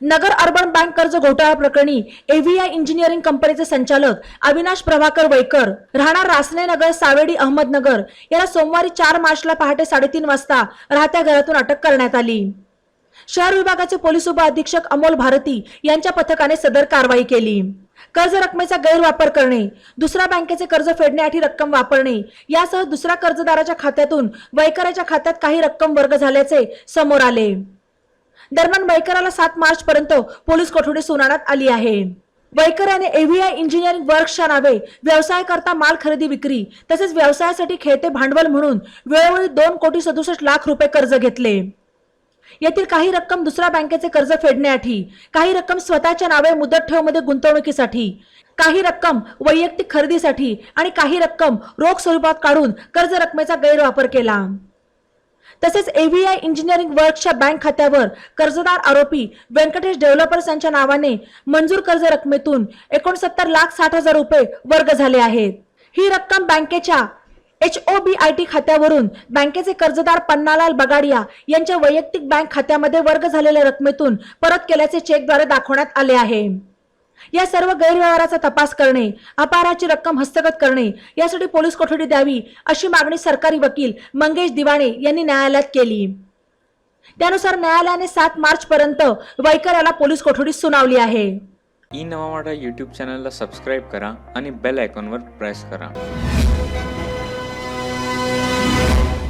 नगर urban bank कर्ज घोटाळा प्रकरणी एव्हीआय इंजिनिअरिंग कंपनीचे संचालक अविनाश प्रभाकर वैकर राहणार रासने नगर सावेडी अहमदनगर याला सोमवारी चार मार्चला पहाटे साडेतीन वाजता राहत्या घरातून अटक करण्यात आली. शहर विभागाचे पोलीस उपअधीक्षक अमोल भारती यांच्या पथकाने सदर कारवाई केली. कर्ज रकमेचा गैरवापर करणे दुसऱ्या बँकेचे कर्ज फेडण्यासाठी रक्कम वापरणे यासह दुसऱ्या कर्जदाराच्या खात्यातून वैकराच्या खात्यात काही रक्कम वर्ग झाल्याचे समोर आले. दरम्यान वैकराला सात मार्च पर्यंत पोलीस कोठडी सुनावण्यात आली आहे. वैकर याने एव्हीआय इंजिनिअरिंग वर्क्सच्या नावे व्यवसाय करता माल खरेदी विक्री तसेच व्यवसायासाठी खेळते भांडवल म्हणून वेळोवेळी दोन कोटी सदुसष्ट लाख रुपये कर्ज घेतले. येथील काही रक्कम दुसऱ्या बँकेचे कर्ज फेडण्यासाठी काही रक्कम स्वतःच्या नावे मुदत ठेवमध्ये गुंतवणुकीसाठी काही रक्कम वैयक्तिक खरेदीसाठी आणि काही रक्कम रोख स्वरूपात काढून कर्ज रकमेचा गैरवापर केला. तसेच एव्हीआय इंजिनिअरिंग वर्क्सच्या बँक खात्यावर कर्जदार आरोपी व्यंकटेश डेव्हलपर्स यांच्या नावाने मंजूर कर्ज रकमेतून एकोणसत्तर लाख साठ हजार रुपये वर्ग झाले आहेत. ही रक्कम बँकेच्या H O B I T खात्यावरून बँकेचे कर्जदार पन्नालाल बगाडिया यांच्या वैयक्तिक बँक खात्यामध्ये वर्ग झालेल्या रकमेतून परत केल्याचे चेकद्वारे दाखवण्यात आले आहे. या सर्व गैरव्यवहाराचा तपास करणे अपहाराची रक्कम हस्तगत करणे यासाठी पोलीस कोठडी द्यावी अशी मागणी सरकारी वकील मंगेश दिवाणे यांनी न्यायालयात केली. त्यानुसार न्यायालयाने सात मार्च पर्यंत वैकर याला पोलीस कोठडी सुनावली आहे. ई नवा युट्यूब यूट्यूब चॅनलला सबस्क्राईब करा आणि बेल आयकॉनवर प्रेस करा.